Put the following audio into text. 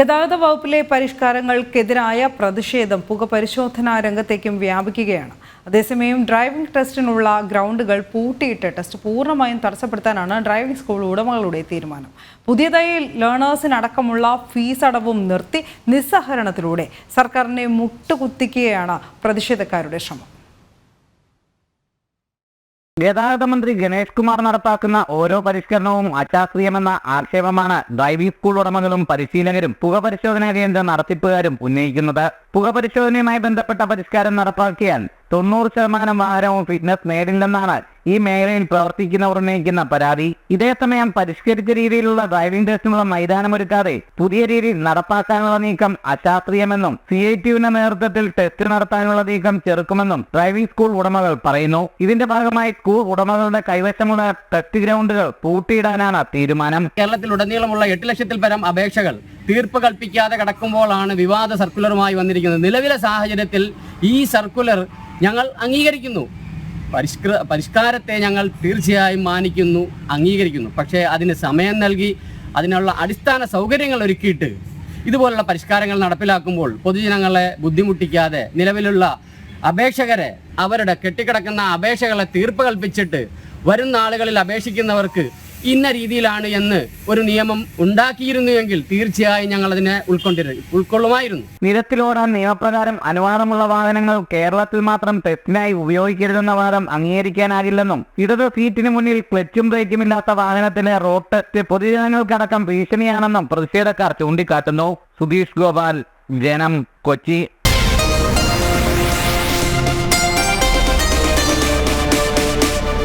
ഗതാഗത വകുപ്പിലെ പരിഷ്കാരങ്ങൾക്കെതിരായ പ്രതിഷേധം പുകപരിശോധനാ രംഗത്തേക്കും വ്യാപിക്കുകയാണ്. അതേസമയം ഡ്രൈവിംഗ് ടെസ്റ്റിനുള്ള ഗ്രൗണ്ടുകൾ പൂട്ടിയിട്ട് ടെസ്റ്റ് പൂർണമായും തടസ്സപ്പെടുത്താനാണ് ഡ്രൈവിംഗ് സ്കൂൾ ഉടമകളുടെ തീരുമാനം. പുതിയതായി ലേണേഴ്സിനടക്കമുള്ള ഫീസ് അടവും നിർത്തി നിസ്സഹരണത്തിലൂടെ സർക്കാരിനെ മുട്ടുകുത്തിക്കുകയാണ് പ്രതിഷേധക്കാരുടെ ശ്രമം. ഗതാഗത മന്ത്രി ഗണേഷ് കുമാർ നടപ്പാക്കുന്ന ഓരോ പരിഷ്കരണവും അശാസ്ത്രീയമെന്ന ആക്ഷേപമാണ് ഡ്രൈവിംഗ് സ്കൂൾ ഉടമകളും പരിശീലകരും പുകപരിശോധനാ കേന്ദ്ര നടത്തിപ്പുകാരും ഉന്നയിക്കുന്നത്. പുകപരിശോധനയുമായി ബന്ധപ്പെട്ട പരിഷ്കാരം നടപ്പാക്കിയാൽ തൊണ്ണൂറ് ശതമാനം ഭാരവും ഫിറ്റ്നസ് നേടില്ലെന്നാണ് ഈ മേഖലയിൽ പ്രവർത്തിക്കുന്നവർ ഉന്നയിക്കുന്ന പരാതി. ഇതേസമയം പരിഷ്കരിച്ച രീതിയിലുള്ള ഡ്രൈവിംഗ് ടെസ്റ്റിനുള്ള മൈതാനമൊരുക്കാതെ പുതിയ രീതിയിൽ നടപ്പാക്കാനുള്ള നീക്കം അശാസ്ത്രീയമെന്നും സി ഐ ടിയുടെ നേതൃത്വത്തിൽ ടെസ്റ്റ് നടത്താനുള്ള നീക്കം ചെറുക്കുമെന്നും ഡ്രൈവിംഗ് സ്കൂൾ ഉടമകൾ പറയുന്നു. ഇതിന്റെ ഭാഗമായി സ്കൂൾ ഉടമകളുടെ കൈവശമുള്ള ടെസ്റ്റ് ഗ്രൗണ്ടുകൾ പൂട്ടിയിടാനാണ് തീരുമാനം. കേരളത്തിൽ കേരളത്തിലുടനീളമുള്ള എട്ട് ലക്ഷത്തിൽ പരം അപേക്ഷകൾ തീർപ്പ് കൽപ്പിക്കാതെ കിടക്കുമ്പോഴാണ് വിവാദ സർക്കുലറുമായി വന്നിരിക്കുന്നത്. നിലവിലെ സാഹചര്യത്തിൽ ഈ സർക്കുലർ ഞങ്ങൾ അംഗീകരിക്കുന്നു. പരിഷ്കൃ പരിഷ്കാരത്തെ ഞങ്ങൾ തീർച്ചയായും മാനിക്കുന്നു അംഗീകരിക്കുന്നു. പക്ഷേ അതിന് സമയം നൽകി അതിനുള്ള അടിസ്ഥാന സൗകര്യങ്ങൾ ഒരുക്കിയിട്ട് ഇതുപോലുള്ള പരിഷ്കാരങ്ങൾ നടപ്പിലാക്കുമ്പോൾ പൊതുജനങ്ങളെ ബുദ്ധിമുട്ടിക്കാതെ നിലവിലുള്ള അപേക്ഷകരെ അവരുടെ കെട്ടിക്കിടക്കുന്ന അപേക്ഷകളെ തീർപ്പ് കൽപ്പിച്ചിട്ട് വരും നാളുകളിൽ അപേക്ഷിക്കുന്നവർക്ക് ഇന്ന രീതിയിലാണ് എന്ന് ഒരു നിയമം ഉണ്ടാക്കിയിരുന്നുവെങ്കിൽ തീർച്ചയായും ഞങ്ങൾ അതിനെ ഉൾക്കൊണ്ടിരുന്നു ഉൾക്കൊള്ളുമായിരുന്നു നിരത്തിലോടാൻ നിയമപ്രകാരം അനുവാദമുള്ള വാഹനങ്ങൾ കേരളത്തിൽ മാത്രം തെറ്റിനായി ഉപയോഗിക്കരുതെന്ന വാദം അംഗീകരിക്കാനാകില്ലെന്നും ഇടത് സീറ്റിന് മുന്നിൽ ക്ലച്ചും ബ്രേക്കും ഇല്ലാത്ത വാഹനത്തിലെ റോഡ് ടെസ്റ്റ് പൊതുജനങ്ങൾക്കടക്കം ഭീഷണിയാണെന്നും പ്രതിഷേധക്കാർ ചൂണ്ടിക്കാട്ടുന്നു. സുധീഷ് ഗോപാൽ ജനം കൊച്ചി.